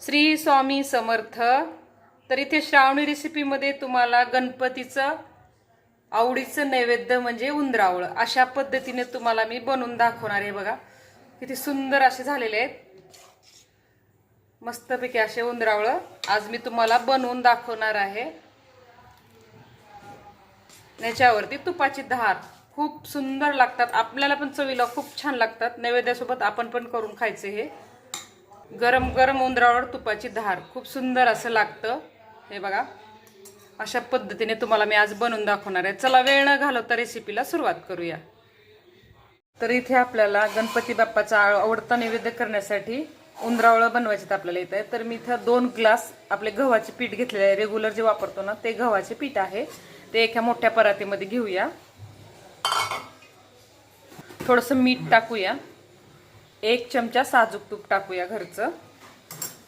श्री स्वामी समर्थ तर इथे श्रावणी रेसिपीमध्ये तुम्हाला गणपतीचं आवडीचं नैवेद्य म्हणजे उंदरावळ. अशा पद्धतीने तुम्हाला मी बनवून दाखवणार आहे बघा. किती सुंदर असे झालेले आहेत. मस्तपैकी असे उंदरावळं. आज मी तुम्हाला बनवून दाखवणार आहे. याच्यावरती तुपाची धार. खूप सुंदर लागतात. आपल्याला पण चवीला खूप छान लागतात. नैवेद्यासोबत आपण पण करून खायचे हे. गरम गरम उंदरावर तुपाची धार. खूप सुंदर असं लागतं. हे बघा. अशा पद्धतीने तुम्हाला मी आज बनवून दाखवणार आहे. चला वेळ न घालवता रेसिपीला सुरुवात करूया. तर इथे आपल्याला गणपती बाप्पाचा आवडता नैवेद्य करण्यासाठी उंदरावळं बनवायचे आपल्याला इथं. तर मी इथं दोन ग्लास आपले गव्हाचे पीठ घेतलेले आहे. रेग्युलर जे वापरतो ना ते गव्हाचे पीठ आहे. ते एका मोठ्या परातीमध्ये घेऊया. थोडंसं मीठ टाकूया. एक चमचा साजूक तूप टाकूया घरचं.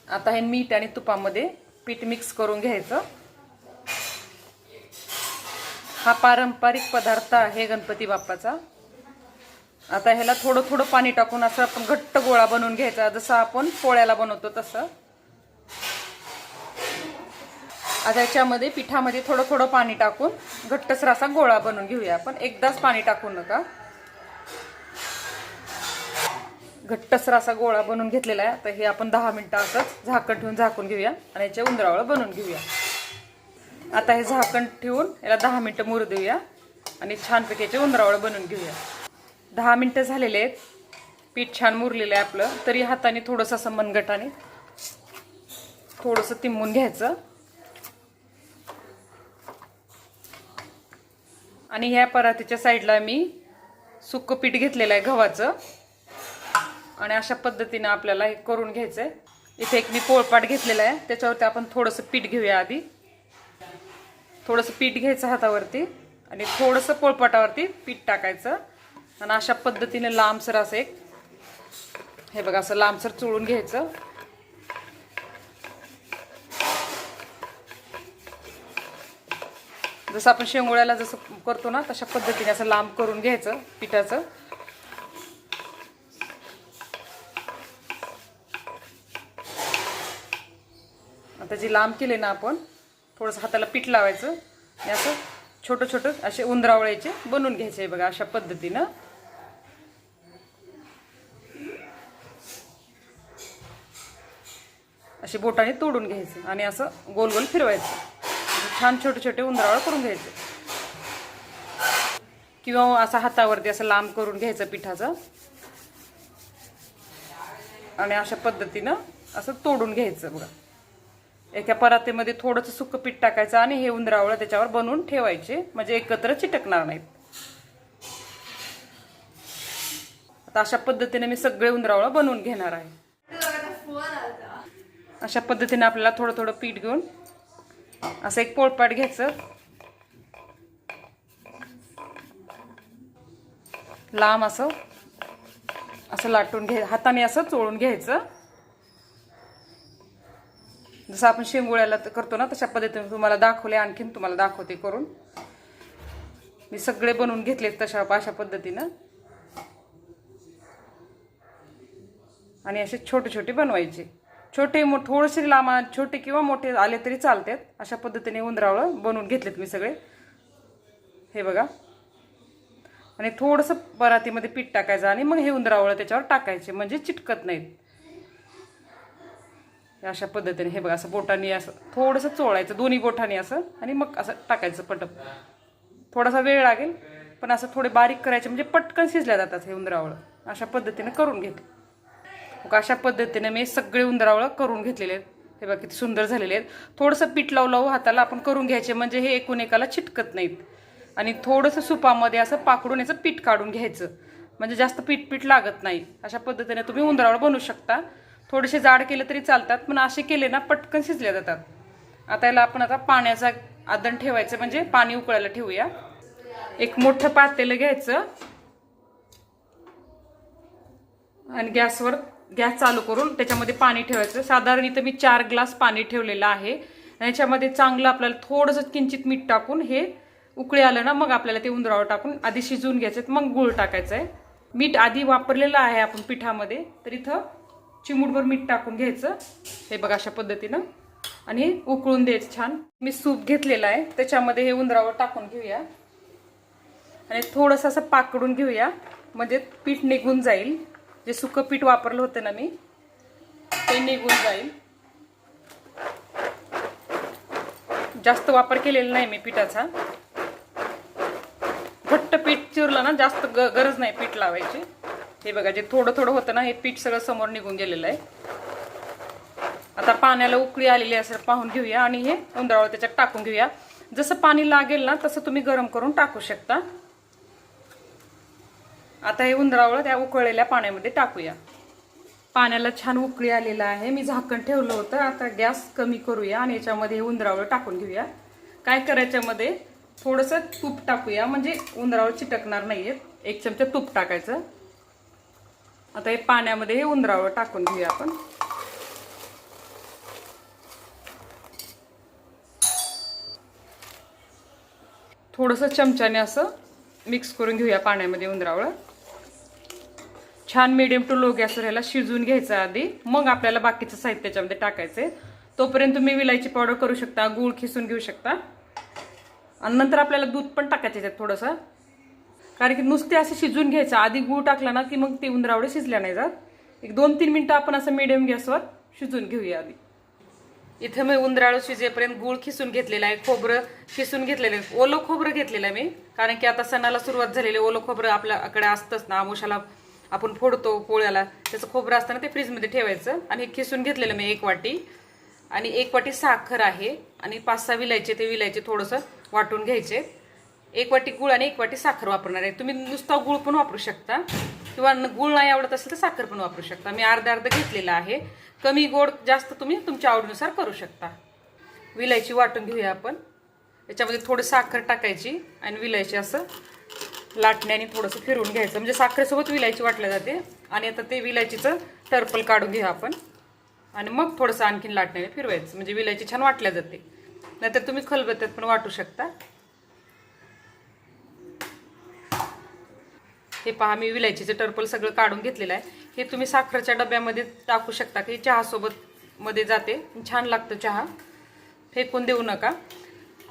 आता हे मीठ आणि तुपामध्ये पीठ मिक्स करून घ्यायचं. हा पारंपरिक पदार्थ आहे गणपती बाप्पाचा. आता ह्याला थोडं थोडं पाणी टाकून असं आपण घट्ट गोळा बनवून घ्यायचा. जसं आपण पोळ्याला बनवतो तसं. आता याच्यामध्ये पिठामध्ये थोडं थोडं पाणी टाकून घट्टसर असा गोळा बनवून घेऊया आपण. एकदाच पाणी टाकू नका. घट्टसर असा गोळा बनवून घेतलेला आहे. तर हे आपण दहा मिनटं असंच झाकण ठेवून झाकून घेऊया आणि याच्या उंदरावळं बनवून घेऊया. आता हे झाकण ठेवून याला दहा मिनटं मुरू देऊया आणि छानपैकी याचे उंदरावळं बनवून घेऊया. दहा मिनटं झालेले आहेत. पीठ छान मुरलेलं आहे आपलं. तरी हाताने थोडंसं असं मनगटाने थोडंसं तिंबून घ्यायचं. आणि ह्या परातीच्या साईडला मी सुक्क पीठ घेतलेलं आहे गव्हाचं. आणि अशा पद्धतीनं आपल्याला हे करून घ्यायचं आहे इथे एक मी पोळपाट घेतलेला आहे. त्याच्यावरती आपण थोडंसं पीठ घेऊया आधी. थोडंसं पीठ घ्यायचं हातावरती आणि थोडंसं पोळपाटावरती पीठ टाकायचं. आणि अशा पद्धतीने लांबसर असं एक हे बघा असं लांबसर चोळून घ्यायचं. जसं आपण शेंगोळ्याला जसं करतो ना तशा पद्धतीने असं लांब करून घ्यायचं पिठाचं. आता लांब केले ना आपण थोडंसं हाताला पीठ लावायचं. आणि असं छोटं छोटं असे उंदरावळ्याचे बनवून घ्यायचे बघा अशा पद्धतीनं. असे बोटाने तोडून घ्यायचं आणि असं गोल गोल फिरवायचं. छान छोटे छोटे उंदरावळ करून घ्यायचे. किंवा असं हातावरती असं लांब करून घ्यायचं पिठाचं. आणि अशा पद्धतीनं असं तोडून घ्यायचं बघा. एका परातीमध्ये थोडंसं सुकं पीठ टाकायचं आणि हे उंदरावळं त्याच्यावर बनवून ठेवायचे. म्हणजे एकत्र चिटकणार नाहीत. आता अशा पद्धतीने मी सगळे उंदरावळं बनवून घेणार आहे. अशा पद्धतीने आपल्याला थोडं थोडं पीठ घेऊन असं एक पोळपाट घ्यायचं. लांब असं असं लाटून घ्याय हाताने असं चोळून घ्यायचं. जसं आपण शेंगोळ्याला करतो ना तशा पद्धतीने तुम्हाला दाखवले आणखीन तुम्हाला दाखवते करून. मी सगळे बनवून घेतले तशा अशा पद्धतीनं. आणि असे छोटे छोटे बनवायचे. छोटे मो थोडेसे लांब छोटे किंवा मोठे आले तरी चालतात. अशा पद्धतीने उंदरावळं बनवून घेतलेत मी सगळे. हे बघा. आणि थोडंसं परातीमध्ये पीठ टाकायचं आणि मग हे उंदरावळं त्याच्यावर टाकायचे. म्हणजे चिटकत नाहीत. अशा पद्धतीने हे बघा असं बोटाने असं थोडंसं चोळायचं दोन्ही बोटाने असं आणि मग असं टाकायचं पटप थोडासा वेळ लागेल पण असं थोडे बारीक करायचे म्हणजे पटकन शिजल्या जातात हे उंदरावळं. अशा पद्धतीने करून घेते. मग अशा पद्धतीने मी सगळे उंदरावळं करून घेतलेले आहेत. हे बघा किती सुंदर झालेले आहेत. थोडंसं पीठ लावू लावू हाताला आपण करून घ्यायचे म्हणजे हे एकूण एकाला चिटकत नाहीत. आणि थोडंसं सुपामध्ये असं पाकडून याचं पीठ काढून घ्यायचं. म्हणजे जास्त पीठ पीठ लागत नाही. अशा पद्धतीने तुम्ही उंदरावळ बनवू शकता. थोडेसे जाड केले तरी चालतात पण असे केले ना पटकन शिजले जातात. आता याला आपण आता पाण्याचा आदण ठेवायचं म्हणजे पाणी उकळायला ठेवूया. एक मोठं पातेलं घ्यायचं. आणि गॅसवर गॅस चालू करून त्याच्यामध्ये पाणी ठेवायचं. साधारण इथं मी चार ग्लास पाणी ठेवलेलं आहे. आणि याच्यामध्ये चांगलं आपल्याला थोडंसं किंचित मीठ टाकून हे उकळी आलं ना मग आपल्याला ते उंदरावर टाकून आधी शिजवून घ्यायचं. मग गूळ टाकायचं आहे. मीठ आधी वापरलेलं आहे आपण पिठामध्ये तर इथं चिमूटभर मीठ टाकून घ्यायचं. हे बघा अशा पद्धतीनं. आणि उकळून द्यायचं छान. मी सूप घेतलेला आहे. त्याच्यामध्ये हे उंदरावर टाकून घेऊया. आणि थोडंसं असं पाकडून घेऊया. म्हणजे पीठ निघून जाईल. जे सुकं पीठ वापरलं होतं ना मी ते निघून जाईल. जास्त वापर केलेला नाही मी पिठाचा. घट्ट पीठ चिरलं ना जास्त ग गरज नाही पीठ लावायची. हे बघा जे थोडं थोडं होतं ना हे पीठ सगळं समोर निघून गेलेलं आहे. आता पाण्याला उकळी आलेली असेल पाहून घेऊया आणि हे उंदरावळ त्याच्यात टाकून घेऊया. जसं पाणी लागेल ना तसं तुम्ही गरम करून टाकू शकता. आता हे उंदरावळ त्या उकळलेल्या पाण्यामध्ये टाकूया. पाण्याला छान उकळी आलेला आहे. मी झाकण ठेवलं होतं. आता गॅस कमी करूया आणि याच्यामध्ये हे उंदरावळ टाकून घेऊया. काय करायच्यामध्ये थोडंसं तूप टाकूया. म्हणजे उंदरावळ चिटकणार नाही एक चमचा तूप टाकायचं. आता हे पाण्यामध्ये हे उंदरावर टाकून घेऊया आपण. थोडंसं चमच्याने असं मिक्स करून घेऊया पाण्यामध्ये उंदरावळ छान मिडियम टू लो गॅसवर ह्याला शिजवून घ्यायचं आधी. मग आपल्याला बाकीचं साहित्य त्याच्यामध्ये टाकायचंय. तोपर्यंत तुम्ही विलायची पावडर करू शकता गूळ खिसून घेऊ शकता. आणि नंतर आपल्याला दूध पण टाकायचं आहे थोडंसं. कारण की नुसते असं शिजवून घ्यायचं. आधी गूळ टाकला ना की मग ते उंदरावडे शिजल्या नाही जात. एक दोन तीन मिनटं आपण असं मिडियम गॅसवर शिजून घेऊया आधी. इथं मी उंदराळ शिजेपर्यंत गूळ खिसून घेतलेला आहे खोबरं खिसून घेतलेलं आहे. ओलं खोबरं घेतलेलं आहे मी कारण की आता सणाला सुरुवात झालेली ओलं खोबरं आपल्याकडे असतंच ना आमुशाला आपण फोडतो पोळ्याला. त्याचं खोबरं असताना ते फ्रीजमध्ये ठेवायचं आणि हे खिसून घेतलेलं मी एक वाटी. आणि एक वाटी साखर आहे आणि पाच सहा विलायचे ते विलायचे थोडंसं वाटून घ्यायचे. एक वाटी गुळ आणि एक वाटी साखर वापरणार आहे. तुम्ही नुसता गुळ पण वापरू शकता. किंवा न- गुळ नाही आवडत असेल तर साखर पण वापरू शकता. मी अर्धा अर्ध घेतलेला आहे. कमी गोड जास्त तुम्ही तुमच्या आवडीनुसार करू शकता. विलायची वाटून घेऊया आपण. याच्यामध्ये थोडं साखर टाकायची आणि विलायची असं लाटण्याने थोडंसं फिरवून घ्यायचं. म्हणजे साखरेसोबत विलायची वाटल्या जाते. आणि आता ते विलायचीचं टर्पल काढून घेऊया आपण. आणि मग थोडंसं आणखीन लाटण्याने फिरवायचं. म्हणजे विलायची छान वाटल्या जाते. नाहीतर तुम्ही खलबत्त्यात पण वाटू शकता. हे पहा मी विलायचीचं टर्पल सगळं काढून घेतलेलं आहे. हे तुम्ही साखरेच्या डब्यामध्ये टाकू शकता की चहासोबत मध्ये जाते. छान लागतं चहा. फेकून देऊ नका.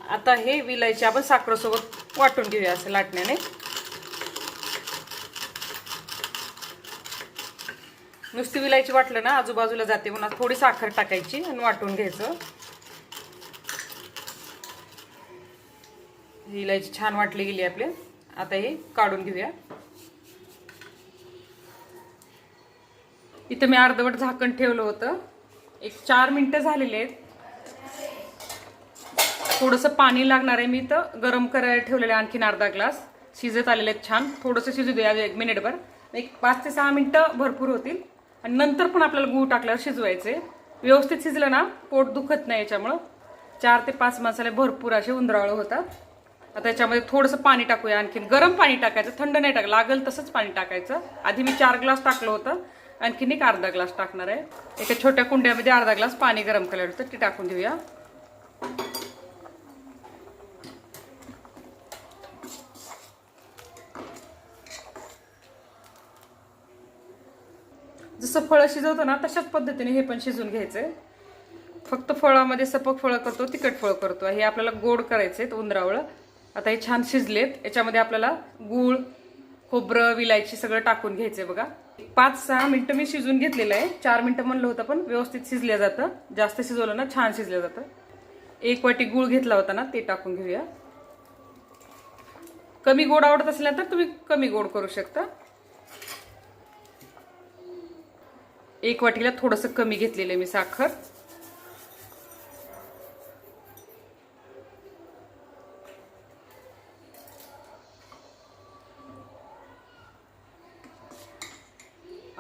आता हे विलायची आपण साखरेसोबत वाटून घेऊया असं लाटण्याने. नुसती विलायची वाटलं ना आजूबाजूला जाते म्हणून थोडी साखर टाकायची आणि वाटून घ्यायचं. ही इलायची छान वाटली गेली आपली. आता हे काढून घेऊया. इथं मी अर्धवट झाकण ठेवलं होतं. एक चार मिनटं झालेली आहेत. थोडंसं पाणी लागणार आहे मी इथं. गरम करायला ठेवलेलं आहे आणखीन अर्धा ग्लास. शिजत आलेले आहेत छान. थोडंसं शिजू द्या एक मिनिटभर. एक पाच ते सहा मिनटं भरपूर होतील. आणि नंतर पण आपल्याला गूळ टाकल्यावर शिजवायचे व्यवस्थित शिजलं ना पोट दुखत नाही याच्यामुळं. चार ते पाच मसाले भरपूर असे उंदराळ होतात. आता याच्यामध्ये थोडंसं पाणी टाकूया आणखीन. गरम पाणी टाकायचं. थंड नाही टाक लागेल तसंच पाणी टाकायचं. आधी मी चार ग्लास टाकलं होतं. आणखीन एक अर्धा ग्लास टाकणार आहे. एका छोट्या कुंड्यामध्ये अर्धा ग्लास पाणी गरम केलं होतं ते टाकून देऊया. जसं फळं शिजवतो ना तशाच पद्धतीने हे पण शिजून घ्यायचंय. फक्त फळामध्ये सपक फळं करतो तिखट फळं करतो. हे आपल्याला गोड करायचे आहेत उंदरावळं. आता हे छान शिजलेत. याच्यामध्ये आपल्याला गूळ खोबरं विलायची सगळं टाकून घ्यायचंय बघा. पाच सहा मिनिटं मी शिजून घेतलेलं आहे. चार मिनिटं म्हणलं होतं पण व्यवस्थित शिजलं जातं. जास्त शिजवलं ना छान शिजलं जातं. एक वाटी गूळ घेतला होता ना ते टाकून घेऊया. कमी गोड आवडत असल्या तर तुम्ही कमी गोड करू शकता. एक वाटीला थोडंसं कमी घेतलेलं आहे मी साखर.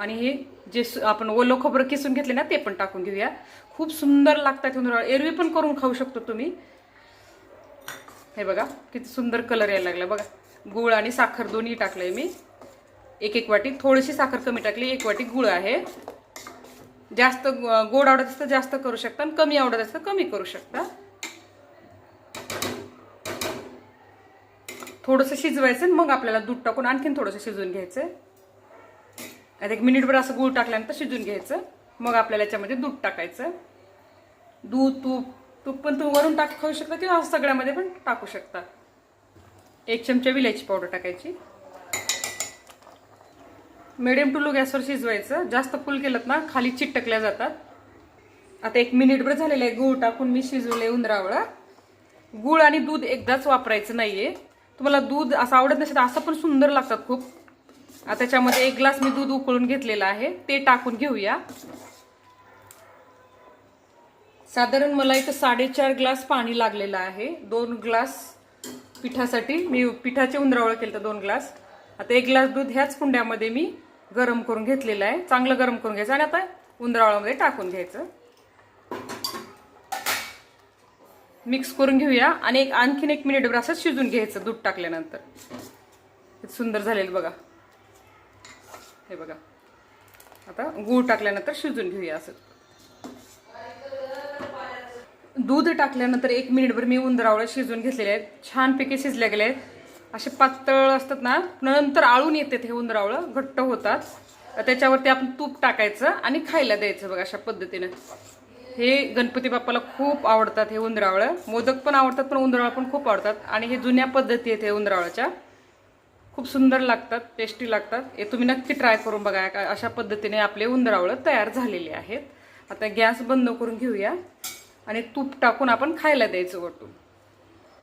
आणि हे जे आपण ओलं खोबरं किसून घेतले ना ते पण टाकून घेऊया. खूप सुंदर लागतात उंदराळ एरवी पण करून खाऊ शकतो तुम्ही. हे बघा किती सुंदर कलर यायला लागला. बघा गुळ आणि साखर दोन्ही टाकलंय मी. एक एक वाटी. थोडीशी साखर कमी टाकली एक वाटी गुळ आहे. जास्त गोड आवडत असतं जास्त करू शकता आणि कमी आवडत असतं कमी करू शकता. थोडंसं शिजवायचं मग आपल्याला दूध टाकून आणखीन थोडंसं शिजवून घ्यायचं आता एक मिनिटभर असं गूळ टाकल्यानंतर शिजून घ्यायचं. मग आपल्याला याच्यामध्ये दूध टाकायचं. दूध तूप तूप पण तुम्ही वरून टाक खाऊ शकता किंवा सगळ्यामध्ये पण टाकू शकता. एक चमचा विलायची पावडर टाकायची. मिडियम टू लो गॅसवर शिजवायचं. जास्त फुल केलं ना खाली चिटकल्या जातात. आता एक मिनिटभर झालेलं आहे. गूळ टाकून मी शिजवले उंदरावळा. गूळ आणि दूध एकदाच वापरायचं नाहीये. तुम्हाला दूध असं आवडत नसेल तर असं पण सुंदर लागतात खूप. आता त्याच्यामध्ये एक ग्लास मी दूध उकळून घेतलेलं आहे. ते टाकून घेऊया. साधारण मला इथं साडेचार ग्लास पाणी लागलेलं आहे. दोन ग्लास पिठासाठी. मी पिठाचे उंदरावळ केलं तर दोन ग्लास. आता एक ग्लास दूध ह्याच कुंड्यामध्ये मी गरम करून घेतलेलं आहे. चांगलं गरम करून घ्यायचं आणि आता उंदरावळामध्ये टाकून घ्यायचं. मिक्स करून घेऊया आणि एक आणखीन एक मिनिटभर असं शिजून घ्यायचं दूध टाकल्यानंतर. सुंदर झालेलं बघा. हे बघा. आता गूळ टाकल्यानंतर शिजून घेऊया असं. दूध टाकल्यानंतर एक मिनिटभर मी उंदरावळ शिजून घेतलेले आहेत. छानपैकी शिजले गेले आहेत. असे पातळ असतात ना नंतर आळून येतात हे उंदरावळं घट्ट होतात. त्याच्यावरती आपण तूप टाकायचं आणि खायला द्यायचं बघा अशा पद्धतीनं. हे गणपती बाप्पाला खूप आवडतात हे उंदरावळं. मोदक पण आवडतात पण उंदरावळ पण खूप आवडतात. आणि हे जुन्या पद्धती आहेत हे उंदरावळाच्या खूप सुंदर लागतात टेस्टी लागतात. हे तुम्ही नक्की ट्राय करून बघा. का- अशा पद्धतीने आपले उंदरावळं तयार झालेले आहेत. आता गॅस बंद करून घेऊया आणि तूप टाकून आपण खायला द्यायचं वटून